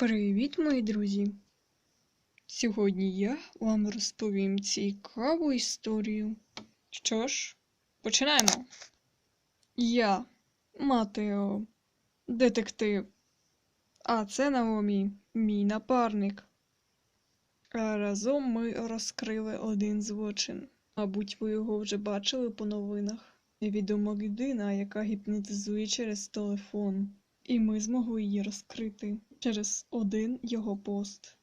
Привіт, мої друзі! Сьогодні я вам розповім цікаву історію. Що ж, починаємо. Я Матео, детектив. А це Наомі, мій напарник. А разом ми розкрили один злочин. Мабуть, ви його вже бачили по новинах. Невідома людина, яка гіпнотизує через телефон. І ми змогли її розкрити через один його пост.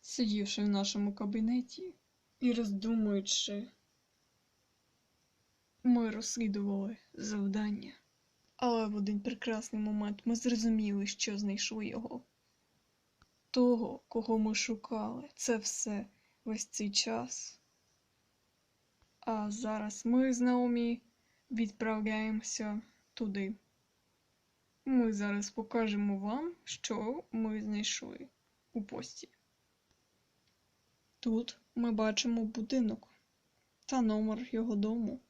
Сидівши в нашому кабінеті і роздумуючи, ми розслідували завдання. Але в один прекрасний момент ми зрозуміли, що знайшли його. Того, кого ми шукали, це все весь цей час. А зараз ми з Наомі відправляємося туди. Ми зараз покажемо вам, що ми знайшли у пості. Тут ми бачимо будинок та номер його дому.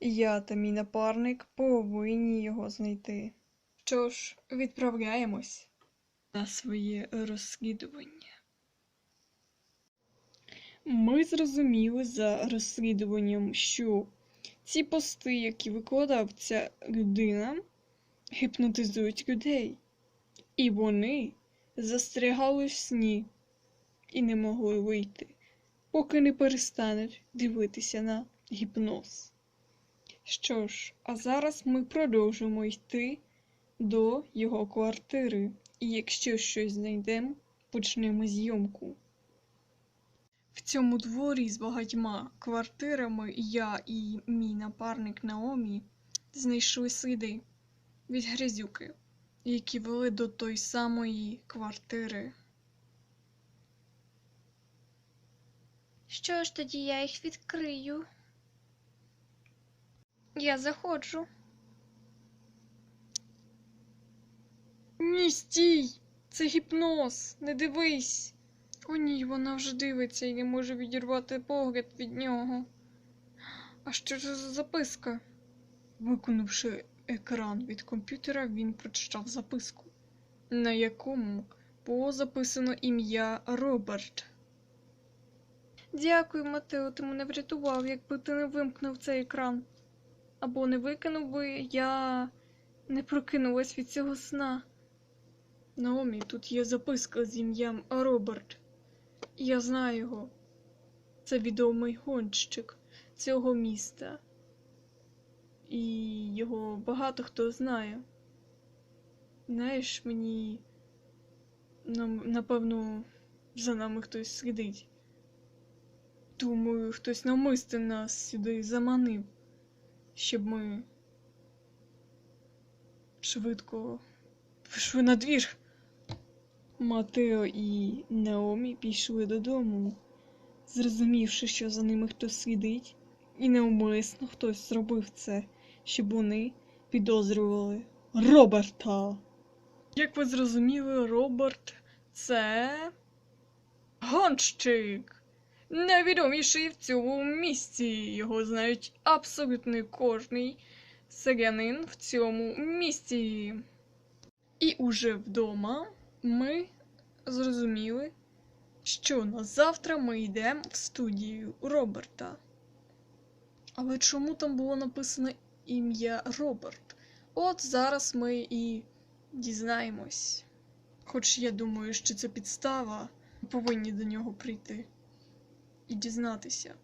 Я та мій напарник повинні його знайти. Що ж, відправляємось на своє розслідування. Ми зрозуміли за розслідуванням, що ці пости, які викладав ця людина, гіпнотизують людей. І вони застрягали в сні і не могли вийти, поки не перестануть дивитися на гіпноз. Що ж, а зараз ми продовжимо йти до його квартири, і якщо щось знайдемо, почнемо зйомку. Цьому дворі з багатьма квартирами я і мій напарник Наомі знайшли сліди від грязюки, які вели до той самої квартири. Що ж тоді я їх відкрию? Я заходжу. Ні, стій! Це гіпноз! Не дивись! О ні, вона вже дивиться і не може відірвати погляд від нього. А що це за записка? Виконавши екран від комп'ютера, він прочитав записку, на якому було записано ім'я Роберт. Дякую, Матео, ти мене врятував, якби ти не вимкнув цей екран. Або не викинув би, я не прокинулась від цього сна. Наомі, тут є записка з ім'ям Роберт. Я знаю його. Це відомий гонщик цього міста. І його багато хто знає. Знаєш, мені напевно, за нами хтось слідить. Думаю, хтось намисти нас сюди заманив, щоб ми швидко пішли на двір. Матео і Наомі пішли додому, зрозумівши, що за ними хтось слідить, і неумисно хтось зробив це, щоб вони підозрювали Роберта. Як ви зрозуміли, Роберт це гонщик, найвідоміший в цьому місті. Його знають абсолютно кожний селянин в цьому місті. І уже вдома ми зрозуміли, що на завтра ми йдемо в студію Роберта. Але чому там було написано ім'я Роберт? От зараз ми і дізнаємось. Хоч я думаю, що це підстава, ми повинні до нього прийти і дізнатися.